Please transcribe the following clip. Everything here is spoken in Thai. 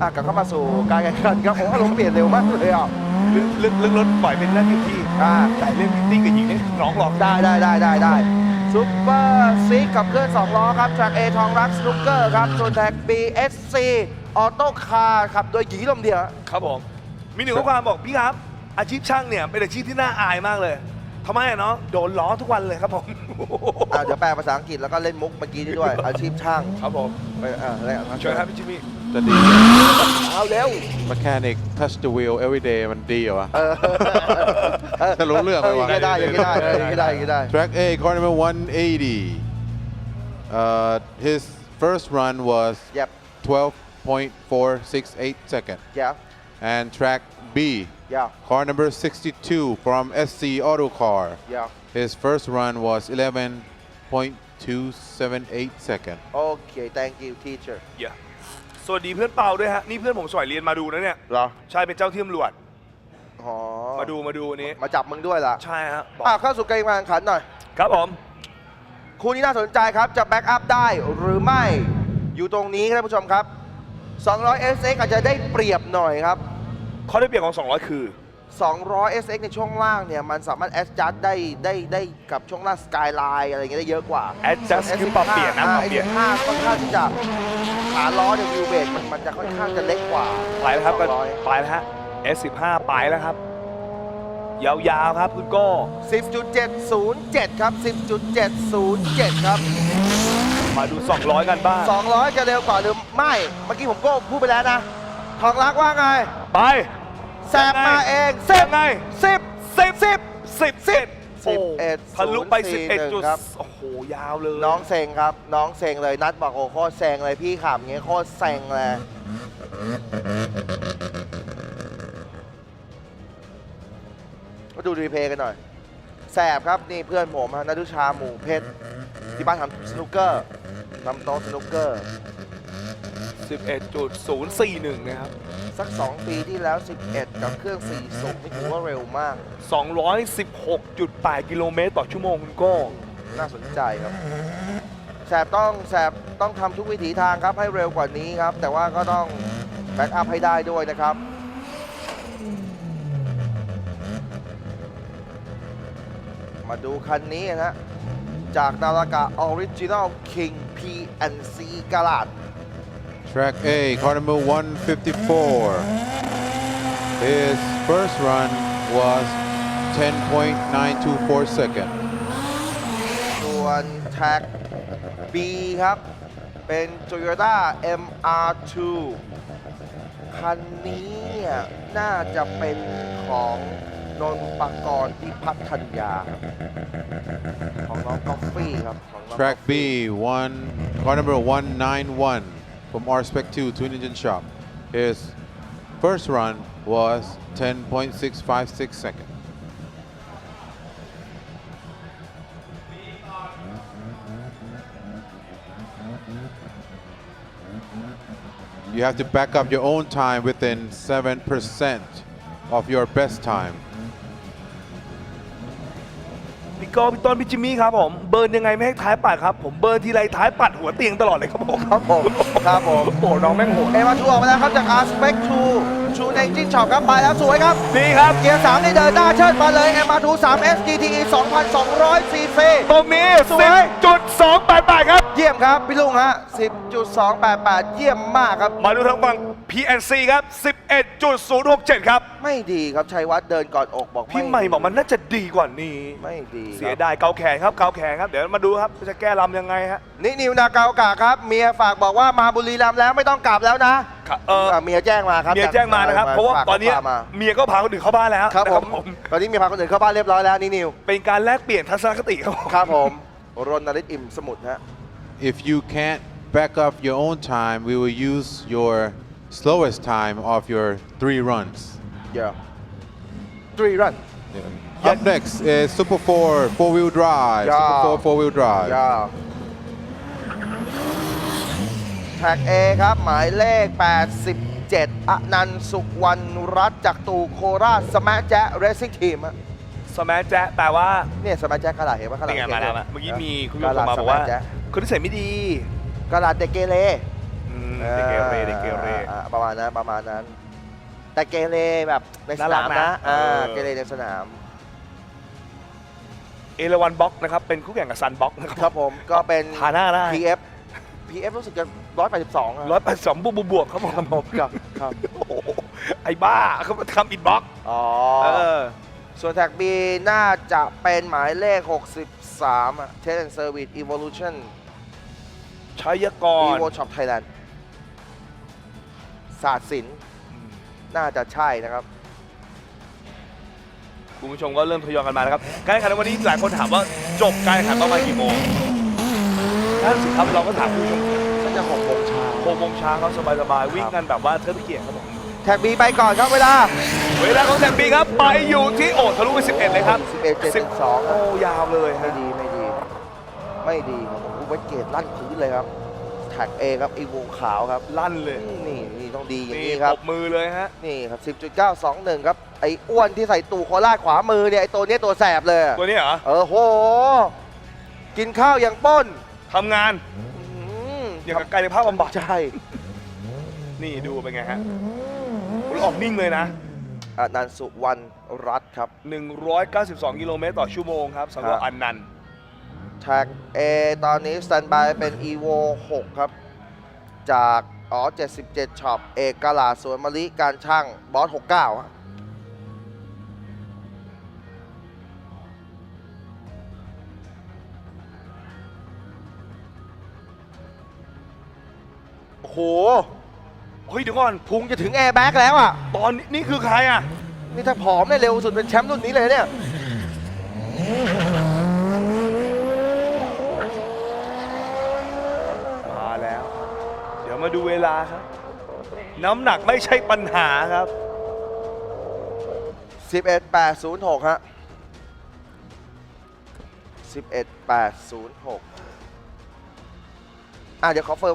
อะกลับเข้ามาสู่การแข่งขันครับผมอารมณ์เปลี่ยนเร็วมากเลยอะลึกลึกลึกรถปล่อยเป็นหน้าที่ของพี่อ่าแต่เรื่องพิตติ้งกับหญิงนี่น้องหลอกได้ได้ได้ได้ได้ซูเปอร์ซิกขับเคลื่อน2ล้อครับแทร็ก A ทองรักสนุกเกอร์ครับส่วนแทร็ก B SC ออโต้คาร์ขับโดยหยีลมเดียวครับผมมีหนึ่งข้อความบอกพี่ครับ อาชีพช่างเนี่ยเป็นอาชีพที่น่าอายมากเลย ทำไมอะเนาะโดนล้อทุกวันเลยครับผม อะเดี๋ยวแปลภาษาอังกฤษแล้วก็เล่นมุกเมื่อกี้นี้ด้วย อาชีพช่างครับผมไปอะอะไรอะเชิญครับพี่จิมมี่ จะดี เอาเร็ว mechanic touch the wheel every day มันดีเหรอวะ เออเออจะรู้เรื่องไหมวะย่างนี้ได้อย่างนี้ได้เอออย่างนี้ได้อย่างนี้ได้ Track A, car number 180. Uh, his first run was เย็บ12.468 second. เย็บ And track B, เย็บ car number 62 from SC Auto Car. เย็บ His first run was 11.278 second. โอเค thank you teacher เดี๋ยวสวัสดีเพื่อนเปาด้วยฮะ นี่เพื่อนผมสมัยเรียนมาดูนะเนี่ย เหรอ ใช่เป็นเจ้าที่ตำรวจ อ๋อ มาดูมาดูอันนี้ มาจับมึงด้วยล่ะใช่ฮะบอกอะเข้าสู่เกมการแข่งขันหน่อย ครับผม คู่นี้น่าสนใจครับ จะแบ็กอัพได้หรือไม่ อยู่ตรงนี้ครับท่านผู้ชมครับ 200 SX อาจจะได้เปรียบหน่อยครับ ข้อได้เปรียบของ 200 คือ 200 SX ในช่วงล่างเนี่ย มันสามารถ adjust ได้ได้ได้กับช่วงล่าง skyline อะไรอย่างเงี้ยได้เยอะกว่า adjust คือปรับเปลี่ยนนะปรับเปลี่ยน S15 ค่อนข้างที่จะขาล้อเนี่ยวิวเบรมันมันจะค่อนข้างจะเล็กกว่าไปแล้วครับก็200ไปแล้วฮะ S15 ไปแล้วครับ ยาวๆครับคุณโก้ 10.707 ครับ 10.707 ครับ มาดู 200 กันบ้าง 200 จะเร็วกว่าหรือไม่ เมื่อกี้ผมก็พูดไปแล้วนะ ทองรักว่าไง ไปแซบมาเองแซบไงสิบสิบสิบสิบสิบสิบเอ็ดทะลุไปศูนย์สี่11หนึ่งจุดครับ โอ้โห ยาวเลยน้องเซงครับ น้องเซงเลยนัดบอกโอ้โคตรเซงเลยพี่ขับอย่างเงี้ยโคตรเซงเลยมาดูรีเพลย์กันหน่อยแสบครับนี่เพื่อนผมฮะนัทุชาหมูเพชรที่บ้านทำสนุกเกอร์ทำโต๊ะสนุกเกอร์ 11.041 นะครับ สัก 2 ปีที่แล้ว 11 กับเครื่อง4สูบนี่ถือว่าเร็วมาก 216.8 กิโลเมตรต่อชั่วโมงคุณโก้น่าสนใจครับ แสบต้องแสบต้องทำทุกวิถีทางครับให้เร็วกว่านี้ครับ แต่ว่าก็ต้องแบ็กอัพให้ได้ด้วยนะครับมาดูคันนี้นะ จากนาฬกะ Original King PNC กาลาด Track A, car number 154. His first run was 10.924 second. ส่วนแท็ก B ครับ เป็น Toyota MR2 คันนี้เนี่ยน่าจะเป็นของนนปกรณ์ที่พัฒนยาครับของน้องกอฟฟี่ครับของน้อง Track Coffee B, one car number 191 from R Spec 2 Twin Engine Shop. His first run was 10.656 seconds. You have to back up your own time within 7% of your best time. พี่โก้พี่ต้นพี่จิมมี่ครับผมเบิร์นยังไงไม่ให้ท้ายปัดครับ ผมเบิร์นทีไรท้ายปัดหัวเตียงตลอดเลยครับผมครับผมครับผมโอ้โหน้องแม่งโหดเอมาทูออกมาแล้วครับจาก R Spec 2 True Engine Shop ครับไปแล้วสวยครับนี่ครับเกียร์3นี่เดินหน้าเชิดมาเลย MR2 3 S GTE 2,200 cc ตรงนี้สวย10.288ครับ เยี่ยมครับพี่ลุงฮะ10.288เยี่ยมมากครับมาดูทางฝั่ง PNC ครับ11.067ครับ ไม่ดีครับชัยวัฒน์เดินกอดอกบอกพี่ใหม่บอกมันน่าจะดีกว่านี้ ไม่ดีเสียดายเกาแขนครับเกาแขนครับเดี๋ยวมาดูครับจะแก้ลำยังไงฮะนินิวนากาโอกะครับเมียฝากบอกว่ามาบุรีรัมย์แล้วไม่ต้องกลับแล้วนะครับเอออะเมียแจ้งมาครับเมียแจ้งมานะครับเพราะว่าฝกตอนนี้ข้ความมาเมียก็พาคนอื่นเข้าบ้านแล้วครับนะผมตอนนี้เมียพาคนอื่นเข้าบ้านเรียบร้อยแล้วนี่นิวเป็นการแลกเปลี่ยนทัศนคติครับผมครับผมรณฤทธิ์อิ่มสมุทรฮะ If you can't back up your own time, we will use your slowest time of your three runs. เยอะ three run Up next is Super 4 four wheel drive. Yeah. Super 4 four wheel drive. ยาวแท็ก A ครับ หมายเลข 87อนันต์สุวรรณรัตน์จากตูโคราชสมาแจ๊เรซิ่งทีมสมัยแจ๊ะแปลว่าเนี่ยสมาแจ๊กระดาษเห็นปะกระดาษนี่ไงมาแล้วอะเมื่อกี้มีคุณผู้ชกมระดาษมาบอกว่าสแจ๊คนที่ใส่ไม่ดีกระดาษเด็กเกเรอือืมเด็กเกเรเด็กเกเรอ่าประมาณนั้นประมาณนั้น แต่เกเรแบบในสน่ารันากมนะนะอ่าเออเกเรในสนามเอราวันบ็อกนะครับ เป็นคู่แข่งกับซันบ็อกนะคครัรับผมก็เป็น ทาหน้าได้ PF PF รู้สึกจะ182ร้อยแปดสองบวกบวกครับผมครับผมครับครับโอ้โหไอ้บ้าเขามาทำอินบ็อกอ๋อ เออ ส่วนแท็ก B น่าจะเป็นหมายเลข 63อะ Test and Service Evolution ชัยกร Evo Shop Thailand ศาสตร์ศิลป์ น่าจะใช่นะครับคุณผู้ชมก็เริ่มทยอยกันมานะครับการแข่งขันในวันนี้หลายคนถามว่าจบการแข่งขันประมาณกี่โมงนั่นสิครับเราก็ถามคุณผู้ชมก็จะ6โมงเช้าหกโมงเช้าเขาสบายๆวิ่งกันแบบว่าเทิดพระเกียรติครับผมแท็ก B ไปก่อนครับเวลา เวลาของแซมปีครับไปอยู่ที่โอ้ทะลุไป 11 เลยครับ 11สิบ7โอ้ยาวเลยไม่ฮะดีไม่ดี ไม่ดีครับผมเวทเกตลั่นพื้นเลยครับ แท็ก A ครับอีวงขาวครับ ลั่นเลยนี่นี่ต้องดีอย่างนี่นี้ปครับรบมือเลยฮะนี่ครับ 10.921 ครับไอ้อ้วนที่ใส่ตู่โคราชขวามือเนี่ยไอ้ตัวเนี้ยตัวแสบเลย ตัวนี้เหรอเออโห กินข้าวอย่างป้นทำงานอื้อหืออย่างกับกายภาพบำบัดใช่นี่ดูเป็นไงฮะอุ๊ยออกนิ่งเลยนะอนันต์สุวรรณรัตน์ครับ 192 กิโลเมตรต่อชั่วโมงครับสำหรับครับอันนันต์ แท็ก A ตอนนี้สแตนบายเป็น EVO 6 ครับ จากอ๋อ77ช็อปเอกกลาดสวนมะลิการช่างบอส 69ครับโอ้โห เฮ้ยเดี๋ยวก่อน พุงจะถึงแอร์แบ็กแล้วอะ ตอนนี้นี่คือใครอะ นี่ถ้าผอมเนี่ยเร็วสุดเป็นแชมป์รุ่นนี้เลยเนี่ย มาแล้ว เดี๋ยว มาดูเวลาครับ น้ำหนักไม่ใช่ปัญหาครับ 11.806 ฮะ 11.806 อะ เดี๋ยวขอเฟิร์ม